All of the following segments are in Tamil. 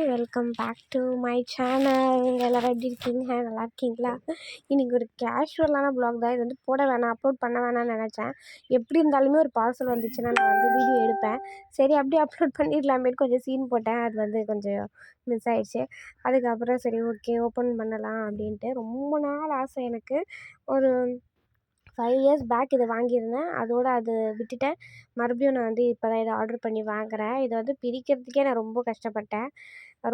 Hi welcome back to my channel எல்லோரும் எப்படி இருக்கீங்க? நல்லா இருக்கீங்களா? இன்றைக்கி ஒரு கேஷுவலான ப்ளாக் தான். இது வந்து போட வேணாம் அப்லோட் பண்ண வேணாம்னு நினச்சேன். எப்படி இருந்தாலுமே ஒரு பார்சல் வந்துச்சுன்னா நான் வந்து வீடியோ எடுப்பேன். சரி அப்படியே அப்லோட் பண்ணிடலாமேட்டு கொஞ்சம் சீன் போட்டேன். அது வந்து கொஞ்சம் மிஸ் ஆகிடுச்சு அதுக்கப்புறம் சரி ஓகே ஓப்பன் பண்ணலாம் அப்படின்ட்டு ரொம்ப நாள் ஆசை எனக்கு. ஒரு ஃபைவ் இயர்ஸ் பேக் இதை வாங்கியிருந்தேன். அதோடு அது விட்டுட்டேன். மறுபடியும் நான் வந்து இப்போ தான் இதை ஆர்டர் பண்ணி வாங்குகிறேன் இதை வந்து பிரிக்கிறதுக்கே நான் ரொம்ப கஷ்டப்பட்டேன்.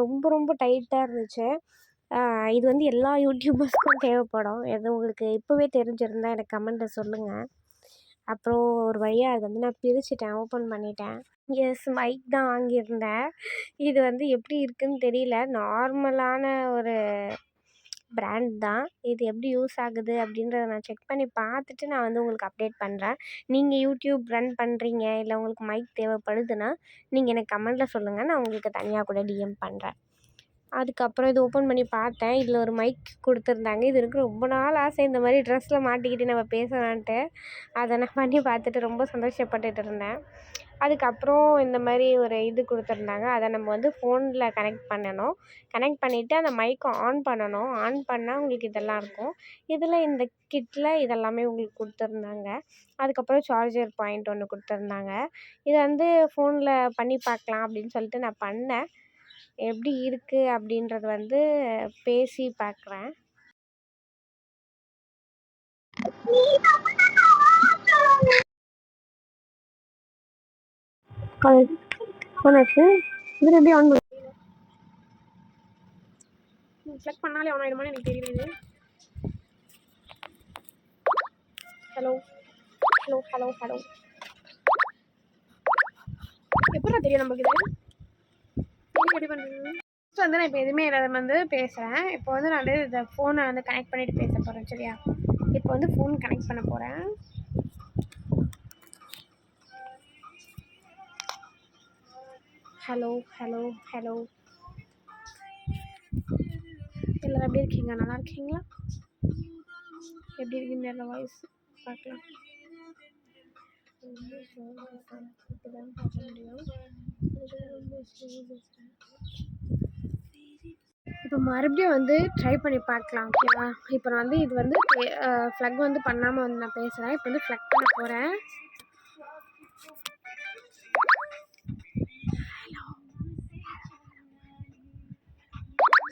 ரொம்ப ரொம்ப டைட்டாக இருந்துச்சு. இது வந்து எல்லா யூடியூபர்ஸ்க்கும் தேவைப்படும். எது உங்களுக்கு இப்போவே தெரிஞ்சிருந்தால் எனக்கு கமெண்ட்டில் சொல்லுங்கள் அப்புறம் ஒரு வழியாக அது வந்து நான் பிரிச்சுட்டேன். ஓப்பன் பண்ணிட்டேன். எஸ் மைக் தான் வாங்கியிருந்தேன். இது வந்து எப்படி இருக்குதுன்னு தெரியல. நார்மலான ஒரு பிராண்ட் தான். இது எப்படி யூஸ் ஆகுது அப்படின்றத நான் செக் பண்ணி பார்த்துட்டு நான் வந்து உங்களுக்கு அப்டேட் பண்ணுறேன் நீங்கள் யூடியூப் ரன் பண்ணுறீங்க இல்லை உங்களுக்கு மைக் தேவைப்படுதுன்னா நீங்கள் எனக்கு கமெண்ட்டில் சொல்லுங்கள் நான் உங்களுக்கு தனியாக கூட டிஎம் பண்ணுறேன் அதுக்கப்புறம் இது ஓப்பன் பண்ணி பார்த்தேன். இதில் ஒரு மைக் கொடுத்துருந்தாங்க. இது எனக்கு ரொம்ப நாள் ஆசை. இந்த மாதிரி ட்ரெஸ்ஸில் மாட்டிக்கிட்டு நம்ம பேசலான்ட்டு. அதை நான் பண்ணி பார்த்துட்டு ரொம்ப சந்தோஷப்பட்டுட்டு இருந்தேன். அதுக்கப்புறம் இந்த மாதிரி ஒரு இது கொடுத்துருந்தாங்க. அதை நம்ம வந்து ஃபோனில் கனெக்ட் பண்ணணும். கனெக்ட் பண்ணிவிட்டு அந்த மைக்கை ஆன் பண்ணணும். ஆன் பண்ணால் உங்களுக்கு இதெல்லாம் இருக்கும். இதில் இந்த கிட்டில் இதெல்லாமே உங்களுக்கு கொடுத்துருந்தாங்க. அதுக்கப்புறம் சார்ஜர் பாயிண்ட் ஒன்று கொடுத்துருந்தாங்க. இதை வந்து ஃபோனில் பண்ணி பார்க்கலாம் அப்படின்னு சொல்லிட்டு நான் பண்ணேன். எப்படி இருக்குது அப்படின்றது வந்து பேசி பார்க்குறேன். காலேஜ் போனாச்சு இதில் எப்படி ஆன் பண்ண செலக்ட் பண்ணாலே ஆன் ஆகிடுமான்னு எனக்கு தெரியல ஹலோ ஹலோ ஹலோ ஹலோ எப்படா தெரியும் நமக்கு இது? ரெடி பண்ணுறது ஃபஸ்ட் வந்து நான் இப்போ எதுவுமே இல்லாத வந்து பேசுகிறேன் இப்போ வந்து நான் வந்து இந்த ஃபோனை வந்து கனெக்ட் பண்ணிவிட்டு பேச போகிறேன் சரியா? இப்போ வந்து ஃபோன் கனெக்ட் பண்ண போகிறேன் ஹலோ ஹலோ ஹலோ. எல்லோரும் எப்படி இருக்கீங்க? நல்லா இருக்கீங்களா? எப்படி இருக்கீங்க நல்ல வாய்ஸ் பார்க்கலாம். பார்க்க முடியும் இப்போ மறுபடியும் வந்து ட்ரை பண்ணி பார்க்கலாம் ஓகேவா இப்போ நான் வந்து இது வந்து ஃப்ளக் வந்து பண்ணாமல் வந்து நான் பேசுகிறேன் இப்போ வந்து ஃப்ளக் பண்ண போகிறேன்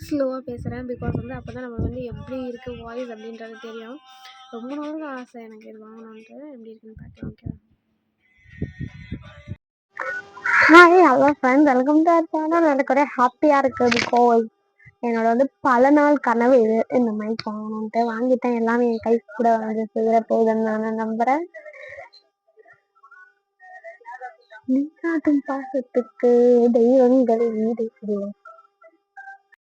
ஸ்லோவாக பேசுகிறேன் பிகாஸ் வந்து அப்போ தான் நம்மளுக்கு வந்து எப்படி இருக்குது வாய்ஸ் அப்படின்றது தெரியும். ரொம்ப நாள் ஆசை எனக்கு இது வாங்கணுன்ட்டு எப்படி இருக்குன்னு பார்க்கலாம் ஓகேவா hi hello friends welcome to our channel எனக்கு ஒரே ஹாப்பியாக இருக்குது பிகாஸ் என்னோட வந்து பல நாள் கனவு இது. இந்த மைக் வாங்கணுன்ட்டு வாங்கிட்டேன். எல்லாமே என் கை கூட வந்து செய்கிற போகுதுன்னு நான் நம்புகிறேன் நீ காட்டும் பாசத்துக்கு தெய்வங்களை ஈடு